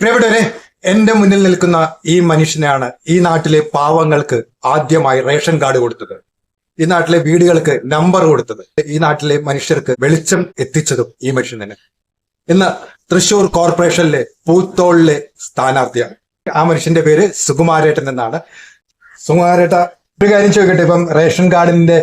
പ്രിയപ്പെട്ടവരെ എന്റെ മുന്നിൽ നിൽക്കുന്ന ഈ മനുഷ്യനാണ് ഈ നാട്ടിലെ പാവങ്ങൾക്ക് ആദ്യമായി റേഷൻ കാർഡ് കൊടുത്തത്. ഈ നാട്ടിലെ വീടുകൾക്ക് നമ്പർ കൊടുത്തത്. ഈ നാട്ടിലെ മനുഷ്യർക്ക് വെളിച്ചം എത്തിച്ചതും ഈ മനുഷ്യൻ തന്നെ. ഇന്ന് തൃശൂർ കോർപ്പറേഷനിലെ പൂത്തോളിലെ സ്ഥാനാർത്ഥിയാണ്. ആ മനുഷ്യന്റെ പേര് സുകുമാരേട്ടൻ എന്നാണ്. സുകുമാരേട്ട ഒരു കാര്യം ചോദിക്കട്ടെ? ഇപ്പം റേഷൻ കാർഡിന്റെ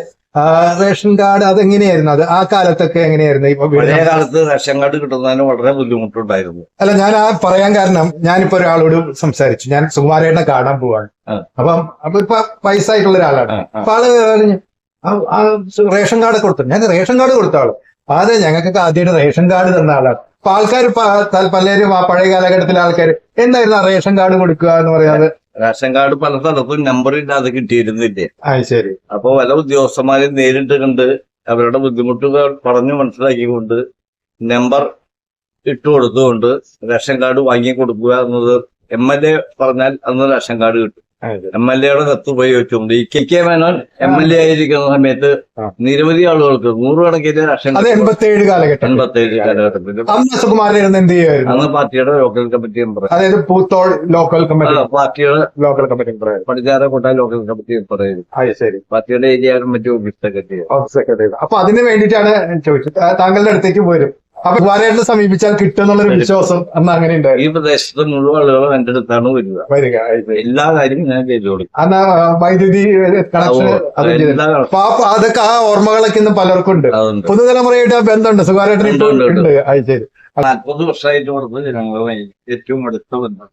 റേഷൻ കാർഡ് അതെങ്ങനെയായിരുന്നു? അത് ആ കാലത്തൊക്കെ എങ്ങനെയായിരുന്നു? ഇപ്പൊ പഴയ കാലത്ത് റേഷൻ കാർഡ് കിട്ടുന്നതിന് വളരെ ബുദ്ധിമുട്ടുണ്ടായിരുന്നു. അല്ല ഞാൻ ആ പറയാൻ കാരണം ഞാനിപ്പോ ഒരാളോട് സംസാരിച്ചു. ഞാൻ സുകുമാരേട്ടനെ കാണാൻ പോവാണ്. അപ്പം അപ്പൊ ഇപ്പൊ വയസ്സായിട്ടുള്ള ഒരാളാണ്. അപ്പൊ ആൾ പറഞ്ഞു, റേഷൻ കാർഡ് കൊടുത്തു. ഞാൻ റേഷൻ കാർഡ് കൊടുത്ത ആൾ. അതെ ഞങ്ങൾക്കൊക്കെ ആദ്യമായിട്ട് റേഷൻ കാർഡ് തന്ന ആളാണ്. അപ്പൊ ആൾക്കാർ പലരും ആ പഴയ കാലഘട്ടത്തിലെ ആൾക്കാർ എന്തായിരുന്നു ആ റേഷൻ കാർഡ് കൊടുക്കുക എന്ന് പറയാതെ റേഷൻ കാർഡ് പല സ്ഥലത്തും നമ്പർ ഇല്ലാതെ കിട്ടിയിരുന്നില്ലേ? ശരി. അപ്പൊ പല ഉദ്യോഗസ്ഥന്മാരെ നേരിട്ട് കണ്ട് അവരുടെ ബുദ്ധിമുട്ടുകൾ പറഞ്ഞു മനസ്സിലാക്കിക്കൊണ്ട് നമ്പർ ഇട്ടു കൊടുത്തുകൊണ്ട് റേഷൻ കാർഡ് വാങ്ങി കൊടുക്കുക എന്നത് എം എൽ എ പറഞ്ഞാൽ അന്ന് റേഷൻ കാർഡ് കിട്ടും. എം എൽ എയുടെ കത്ത് ഉപയോഗിച്ചുകൊണ്ട് ഈ K K Menon M L A ആയിരിക്കുന്ന സമയത്ത്. നിരവധി ആളുകൾക്ക് നൂറുകണക്കിന് കാലഘട്ടം എൺപത്തേഴ് കാലഘട്ടത്തിൽ. അന്ന് എന്ത് ചെയ്യുമായിരുന്നു? അന്ന് പാർട്ടിയുടെ ലോക്കൽ കമ്മിറ്റി മെമ്പർ അതായത് പൂത്തോൾ ലോക്കൽ കമ്മിറ്റി. പാർട്ടിയുടെ local committee member Padinjarakotta local committee member ശരി. പാർട്ടിയുടെ area committee office secretary office secretary. അപ്പൊ അതിന് വേണ്ടിയിട്ടാണ് ചോദിച്ചത്. താങ്കളുടെ അടുത്തേക്ക് പോരും. അപ്പൊ കുമാരേട്ടനെ സമീപിച്ചാൽ കിട്ടും. എന്നുള്ളൊരു വിശ്വാസം അന്ന് അങ്ങനെ ഈ ഉണ്ടായിരുന്നു പ്രദേശത്ത് മുഴുവൻ ആളുകളും എന്റെ അടുത്താണ് വരിക. വരിക. എല്ലാ കാര്യവും ഞാൻ ചെയ്തു കൊടുക്കും. അന്ന് വൈദ്യുതി കണക്ഷൻ അത് അപ്പൊ ആ- അതൊക്കെ ആ ഓർമ്മകളൊക്കെ ഇന്ന് പലർക്കും ഉണ്ട്. അതുണ്ട്. പുതുതലമുറയായിട്ട് ആ ബന്ധമുണ്ട്. സുഖമായിട്ട് ഉണ്ട്, ഉണ്ട്, ഉണ്ട്. അത് ശരി. നാൽപ്പത് വർഷമായിട്ട് കൊടുത്ത് ജനങ്ങളുമായി ഏറ്റവും അടുത്ത ബന്ധം.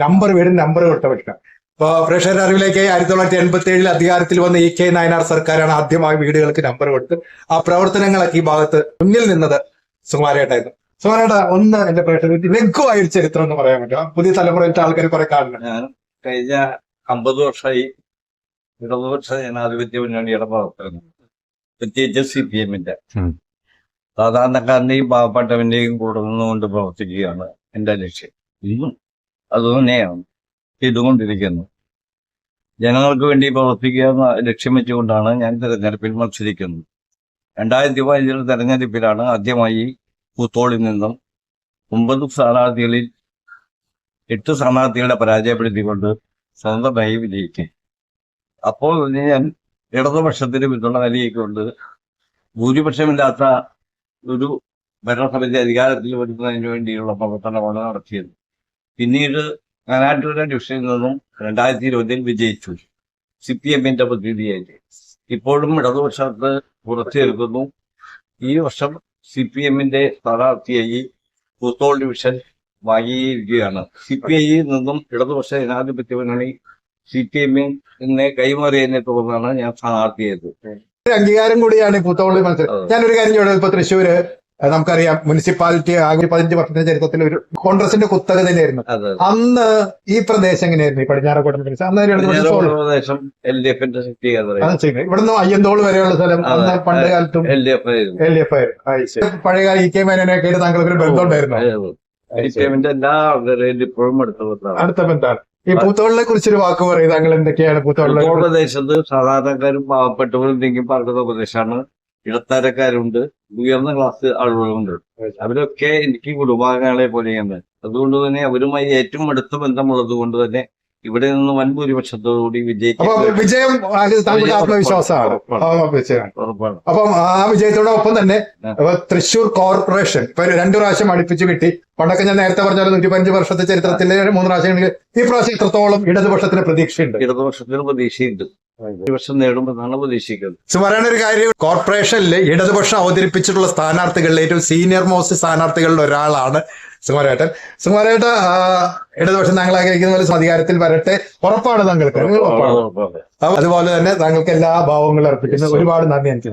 നമ്പർ വീട് നമ്പർ കൊടുത്ത പറ്റുക ഇപ്പൊ പ്രേക്ഷകരുടെ അറിവിലേക്ക് ആയിരത്തി തൊള്ളായിരത്തി എൺപത്തി ഏഴിൽ അധികാരത്തിൽ വന്ന ഇ കെ നായനാർ സർക്കാരാണ് ആദ്യമായി വീടുകൾക്ക് നമ്പർ കൊടുത്ത് ആ പ്രവർത്തനങ്ങളൊക്കെ ഈ ഭാഗത്ത് മുന്നിൽ നിന്നത്. സുമാരേട്ടായിരുന്നു സുമാരേട്ട ഒന്ന് എന്റെ പ്രേക്ഷകർക്ക് ലഘുവായ ഒരു ചരിത്രം എന്ന് പറയാൻ പറ്റും. പുതിയ തലമുറയിലെ ആൾക്കാർ കുറെ കാണുന്നു ഞാൻ കഴിഞ്ഞ അമ്പത് വർഷമായി ഇടതുപക്ഷ ജനാധിപത്യ മുന്നണിയുടെ പ്രവർത്തനം പ്രത്യേകിച്ച് സി പി എമ്മിന്റെ. സാധാരണക്കാരന്റെയും പാവപ്പെട്ടവന്റെയും കൂടെ നിന്നുകൊണ്ട് പ്രവർത്തിക്കുകയാണ് എന്റെ ലക്ഷ്യം. ഇന്നും അതുതന്നെയാണ് ചെയ്തുകൊണ്ടിരിക്കുന്നു. ജനങ്ങൾക്ക് വേണ്ടി പ്രവർത്തിക്കുക എന്ന ലക്ഷ്യം വെച്ചുകൊണ്ടാണ് ഞാൻ തെരഞ്ഞെടുപ്പിൽ മത്സരിക്കുന്നത്. രണ്ടായിരത്തി പതിനഞ്ചിലെ തെരഞ്ഞെടുപ്പിലാണ് ആദ്യമായി പൂത്തോളിൽ നിന്നും ഒമ്പത് സ്ഥാനാർത്ഥികളിൽ എട്ട് സ്ഥാനാർത്ഥികളെ പരാജയപ്പെടുത്തിക്കൊണ്ട് സ്വന്തമായി വിജയിക്കും അപ്പോൾ ഞാൻ ഇടതുപക്ഷത്തിന് പിന്തുണ നൽകിക്കൊണ്ട് ഭൂരിപക്ഷമില്ലാത്ത ഒരു ഭരണസമിതി അധികാരത്തിൽ വരുന്നതിന് വേണ്ടിയുള്ള പ്രവർത്തനമാണ് നടത്തിയത്. പിന്നീട് കനാട്ടൂര ഡിവിഷനിൽ നിന്നും രണ്ടായിരത്തി ഇരുപതിൽ വിജയിച്ചു. സി പി എമ്മിന്റെ പ്രതിനിധിയായിട്ട് ഇപ്പോഴും ഇടതുപക്ഷത്ത് പുറത്തു നിൽക്കുന്നു. ഈ വർഷം സി പി എമ്മിന്റെ സ്ഥാനാർത്ഥിയായി പുത്തോൾ ഡിവിഷൻ വാങ്ങിയിരിക്കുകയാണ്. സി പി ഐയിൽ നിന്നും ഇടതുപക്ഷ ജനാധിപത്യ മുന്നണി സി പി എമ്മിനെ കൈമാറിയതിനെ തുടർന്നാണ് ഞാൻ സ്ഥാനാർത്ഥിയായത്. അംഗീകാരം കൂടിയാണ് പൂത്തോളി മത്സരം. ഞാനൊരു കാര്യം ചോദിച്ചത് ഇപ്പൊ തൃശ്ശൂര്? നമുക്കറിയാം മുനിസിപ്പാലിറ്റി ആകെ പതിനഞ്ച് വർഷത്തിന്റെ ചരിത്രത്തിൽ ഒരു കോൺഗ്രസിന്റെ കുത്തക തന്നെയായിരുന്നു അന്ന് ഈ പ്രദേശം എങ്ങനെയായിരുന്നു? ഈ പടിഞ്ഞാറക്കോട്ടൻ പ്രദേശം. അന്ന് ഇവിടുന്ന് അയ്യന്തോൾ വരെയുള്ള സ്ഥലം അന്ന്. പണ്ട് കാലത്തും എൽ ഡി എഫ് ആയിരുന്നു. എൽ ഡി എഫ് ആയിരുന്നു. പഴയകാല ഇ കെ മേനോനൊക്കെ ആയിട്ട് താങ്കൾക്ക് ഒരു ബന്ധം ഉണ്ടായിരുന്നു സി പി എമ്മിന്റെ എല്ലാ ആൾക്കാരെയും ഇപ്പോഴും അടുത്ത ബന്ധമാണ്. ഈ പൂത്തോളിനെ കുറിച്ചൊരു വാക്ക് പറയും താങ്കൾ എന്തൊക്കെയാണ് പൂത്തോളിനെ പ്രദേശത്ത് സാധാരണക്കാരും പാവപ്പെട്ടവരും തിങ്ങി പറഞ്ഞ പ്രദേശമാണ് ഇടത്തരക്കാരുണ്ട് ഉയർന്ന ക്ലാസ് ആളുകളുണ്ട്. അവരൊക്കെ എനിക്ക് കുടുംബാംഗങ്ങളെ പോലെയാണ്. അതുകൊണ്ട് തന്നെ അവരുമായി ഏറ്റവും അടുത്ത ബന്ധമുള്ളത് കൊണ്ട് തന്നെ ഇവിടെ നിന്ന് വൻ ഭൂരിപക്ഷത്തോടുകൂടി വിജയിക്കും വിജയം ആത്മവിശ്വാസമാണ്. അപ്പം ആ വിജയത്തോടൊപ്പം തന്നെ തൃശൂർ കോർപ്പറേഷൻ ഇപ്പൊ രണ്ടു പ്രാവശ്യം അടുപ്പിച്ച് കിട്ടി. പണ്ടൊക്കെ ഞാൻ നേരത്തെ പറഞ്ഞ നൂറ്റി പതിനഞ്ച് വർഷത്തെ ചരിത്രത്തിലെ മൂന്ന് പ്രാവശ്യം ഈ പ്രാവശ്യം ഇത്രത്തോളം ഇടതുപക്ഷത്തിന് പ്രതീക്ഷയുണ്ട്. ഇടതുപക്ഷത്തിന് പ്രതീക്ഷയുണ്ട്. ഭൂരിപക്ഷം നേടുമെന്നാണ് പ്രതീക്ഷിക്കുന്നത് സുമാരാണ് ഒരു കാര്യം കോർപ്പറേഷനിൽ ഇടതുപക്ഷം അവതരിപ്പിച്ചിട്ടുള്ള സ്ഥാനാർത്ഥികളിൽ ഏറ്റവും സീനിയർ മോസ്റ്റ് സ്ഥാനാർത്ഥികളിൽ ഒരാളാണ് സുമാരേട്ടൻ. സുമാരേട്ട ഇടതുപക്ഷം താങ്കൾ ആഗ്രഹിക്കുന്ന പോലെ അധികാരത്തിൽ വരട്ടെ. ഉറപ്പാണ് താങ്കൾക്ക്. അതുപോലെ തന്നെ താങ്കൾക്ക് എല്ലാ ഭാവങ്ങളും അർപ്പിക്കുന്നു ഒരുപാട് നന്ദി എനിക്ക്.